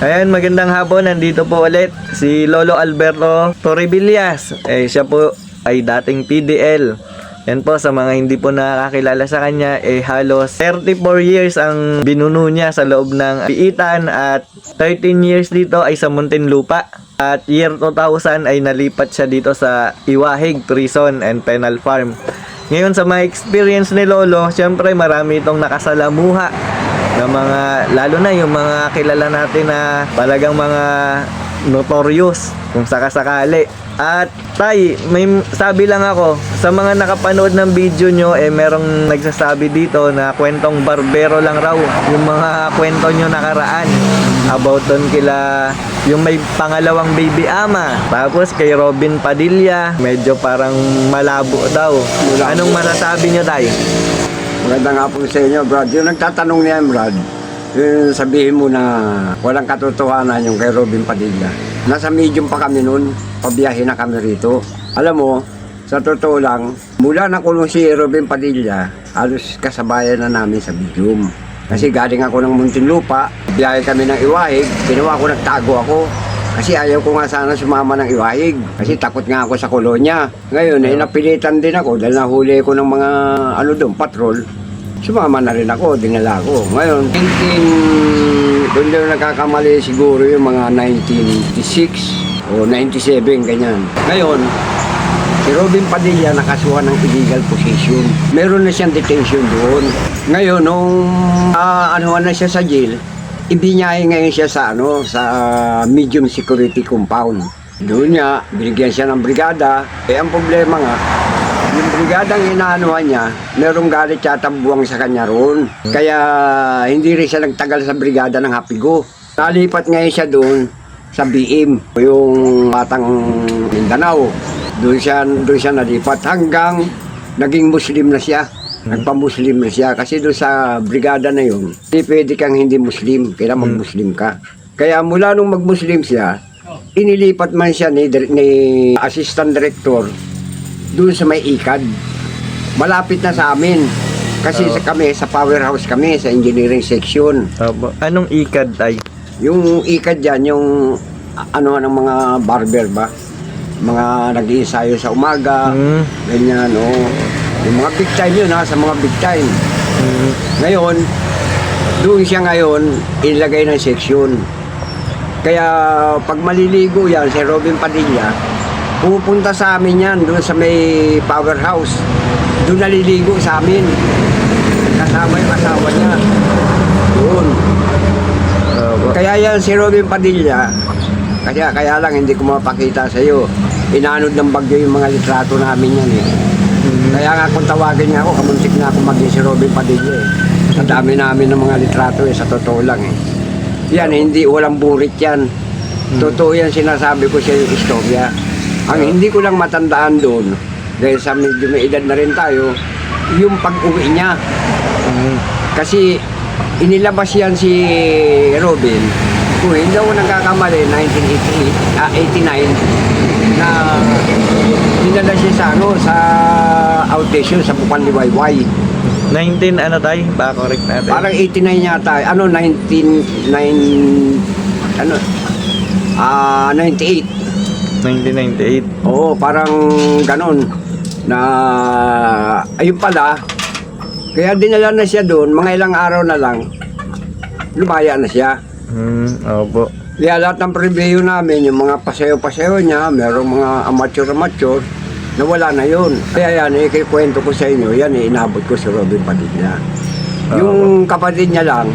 Ayan, magandang hapon. Nandito po ulit si Lolo Alberto Torrevillas. Eh, siya po ay dating PDL. Yan po, sa mga hindi po nakakilala sa kanya, eh halos 34 years ang binuno niya sa loob ng piitan at 13 years dito ay sa Muntinlupa. At year 2000 ay nalipat siya dito sa Iwahig Prison and Penal Farm. Ngayon sa mga experience ni Lolo, syempre marami itong nakasalamuha ng mga lalo na yung mga kilala natin na talagang mga notorious kung sakasakali. At tay, may sabi lang ako sa mga nakapanood ng video nyo eh merong nagsasabi dito na kwentong barbero lang raw yung mga kwento nyo nakaraan about doon kila yung may pangalawang baby ama tapos kay Robin Padilla medyo parang malabo daw anong masasabi nyo tay? Maganda nga po sa inyo, Brad. Yung nagtatanong niya, Brad, yung sabihin mo na walang katotohanan yung kay Robin Padilla. Nasa medium pa kami noon, pabiyahe na kami rito. Alam mo, sa totoo lang, mula na kulong si Robin Padilla, halos kasabayan na namin sa medium. Kasi galing ako ng Muntinlupa, biyahe kami ng Iwahig, ginawa ko nagtago ako. Kasi ayaw ko nga sana sumama ng iwahig. Kasi takot nga ako sa kolonya. Ngayon, eh, napilitan din ako dahil nahuli ko ng mga ano doon, patrol. Sumama na rin ako, dinala ko. Ngayon, 19, doon daw nagkakamali siguro yung mga 1996 o 97, ganyan. Ngayon, si Robin Padilla nakasuhan ng illegal possession. Meron na siyang detention doon. Ngayon, nung uh, anuhan na siya sa jail, ibinyahe ngayon siya sa ano sa medium security compound. Doon niya, binigyan siya ng brigada. Eh, ang problema nga, yung brigadang inaanuhan niya, merong galit yata buwang sa kanya roon. Kaya hindi rin siya nagtagal sa brigada ng Hapigo. Nalipat ngayon siya doon sa BM, yung batang Mindanao. Doon siya, doon siya nalipat hanggang naging Muslim na siya. Nagpa-Muslim na siya kasi doon sa brigada na yun, hindi pwede kang hindi Muslim, kailangan mag-Muslim ka. Kaya mula nung mag-Muslim siya, inilipat man siya ni, ni Assistant Director doon sa may ikad. Malapit na sa amin. Kasi Oo. sa kami, sa powerhouse kami, sa engineering section. Opo. Anong ikad tay? Yung ikad dyan, yung ano ng mga barber ba? Mga nag-iisayo sa umaga, Hmm. ganyan, o. Yung mga big time yun ha, sa mga big time. Hmm. Ngayon, doon siya ngayon, ilagay ng section. Kaya pag maliligo yan, si Robin Padilla, pupunta sa amin yan, doon sa may powerhouse. Doon naliligo sa amin. Kasama yung asawa niya. Doon. Kaya yan si Robin Padilla, kaya, kaya lang hindi ko mapakita sa iyo. Inanod ng bagyo yung mga litrato namin yan eh. Hmm. Kaya nga kung tawagin niya ako, kamuntik na ako maging si Robin Padilla eh. Sa dami namin ng mga litrato eh, sa totoo lang eh. Yan, hindi, walang burit yan. Totoo yan sinasabi ko sa yung istorya. Ang hindi ko lang matandaan doon, dahil sa medyo may edad na rin tayo, yung pag-uwi niya. Hmm. Kasi inilabas yan si Robin, kung hindi ako nagkakamali, 1988, ah, 89, na dinala siya sa ano, sa outstation sa Bukan Liwayway. 19 ano tay? Baka correct natin. Parang 89 yata, ano, 19, 9, ano, ah, 98. 1998. Oo, parang ganon. Na, ayun pala, kaya dinala na siya doon, mga ilang araw na lang, lumaya na siya. Hmm. Opo. Kaya lahat ng preview namin, yung mga paseo-paseo niya, merong mga amateur-amateur, nawala na yun. Kaya yan, ikikwento ko sa inyo, yan eh, inabot ko si Robin Padilla. Yung kapatid niya lang,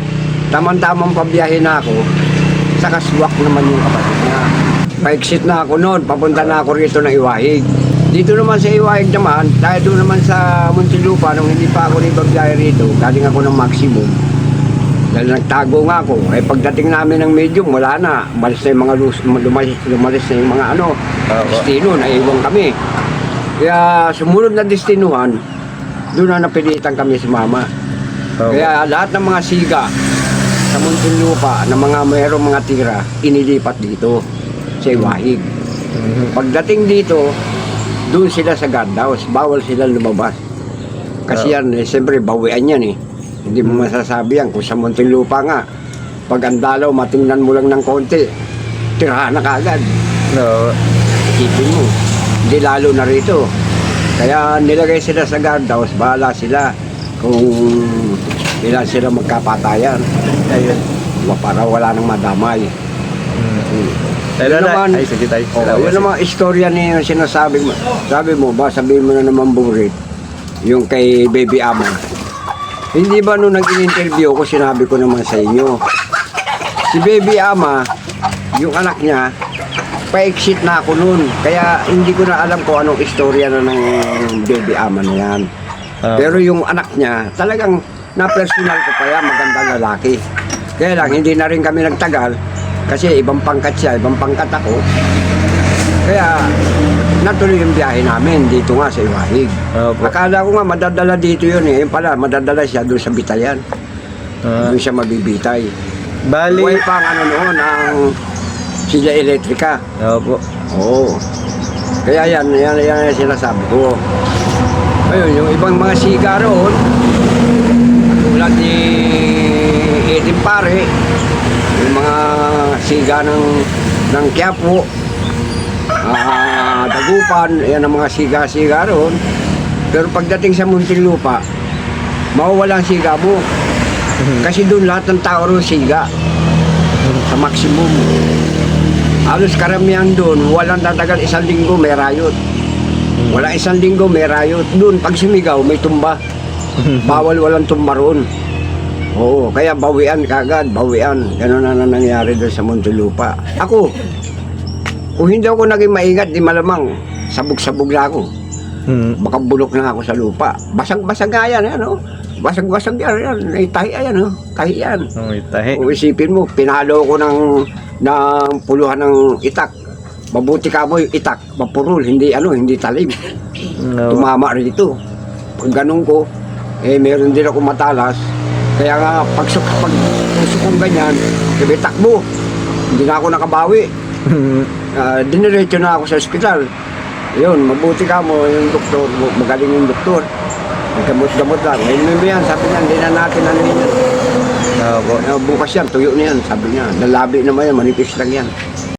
tamang-tamang pabiyahe na ako, sa kaswak naman yung kapatid niya. Pa-exit na ako noon, papunta na ako rito ng Iwahig. Dito naman sa Iwahig naman, dahil doon naman sa Muntinlupa, nung hindi pa ako nagbabiyahe rito, galing ako ng maximum. Dahil nagtago nga ako. Eh pagdating namin ng medium, wala na. Malis na yung mga lus, lumalis, lumalis na yung mga ano, Opo. destino, naiwan kami. Kaya sumunod na destinuhan, doon na napilitan kami sumama. Opo. Kaya lahat ng mga siga sa Muntinlupa na mga mayroong mga tira, inilipat dito Mhm. Pagdating dito, doon sila sa guardhouse, bawal sila lumabas. Kasi yan, eh, siyempre, bawian yan eh. Hindi mo masasabi yan kung sa Muntinlupa nga. Pag ang dalaw, matingnan mo lang ng konti, tirahan na kagad. No. Isipin mo, hindi lalo na rito. Kaya nilagay sila sa guardhouse, bahala sila kung ilan sila magkapatayan. Ayun. Para wala nang madamay. Tayo Yun na. naman- Ay, sige tayo. Oh, yun ang mga istorya niya yung sinasabi mo. Sabi mo ba, sabihin mo na naman burit, yung kay Baby Ama. Hindi ba nung nag-interview ko, sinabi ko naman sa inyo, si Baby Ama, yung anak niya, pa-exit na ako noon. Kaya hindi ko na alam kung anong istorya na ng Baby Ama na yan. Ah. Pero yung anak niya, talagang na-personal ko pa yan, magandang lalaki. Kaya lang, hindi na rin kami nagtagal kasi ibang pangkat siya, ibang pangkat ako. Kaya natuloy yung biyahe namin dito nga sa Iwahig. Opo. Akala ko nga madadala dito yun eh. Yun pala, madadala siya doon sa Bitayan. Ah. Doon siya mabibitay. Bali. Buhay pa ang ano noon, ang sila elektrika. Opo. Oo. Kaya yan, yan, yan, yan sinasabi ko. Ayun, yung ibang mga siga roon, tulad ni Edin Pare, yung mga siga ng, ng Quiapo, ah, Dagupan, yan ang mga siga-siga roon. Pero pagdating sa Muntinlupa, mawawala ang siga mo. Kasi doon lahat ng tao roon siga. Sa maximum. Halos karamihan doon, walang tatagal isang linggo may rayot. Wala isang linggo may rayot. Doon, pag sumigaw, may tumba. Bawal walang tumba roon. Oo, kaya bawian kagad, bawian. Ganun na, na nangyari doon sa Muntinlupa. Ako, kung hindi ako naging maingat, di malamang sabog-sabog na ako. Hmm. Baka bulok na ako sa lupa. Basag-basag nga yan, ano? Basag-basag yan, yan. Ay, tahi yan, oh. Tahi yan. Okay, tahi. Kung isipin mo, pinalo ko ng, ng puluhan ng itak. Mabuti ka mo yung itak, mapurul, hindi ano, hindi talim. No. Tumama rito. Pag ganun ko, eh meron din ako matalas. Kaya nga, pag, pag puso kong ganyan, sabi takbo. Hindi na ako nakabawi. Uh, diniretso na ako sa ospital. Yun, mabuti ka mo yung doktor, magaling yung doktor. Gamot-gamot lang. Ngayon mo yan, sabi niya, hindi na natin ano yan. Uh, bukas yan, tuyo na yan, sabi niya. Nalabi naman yan, manipis lang yan.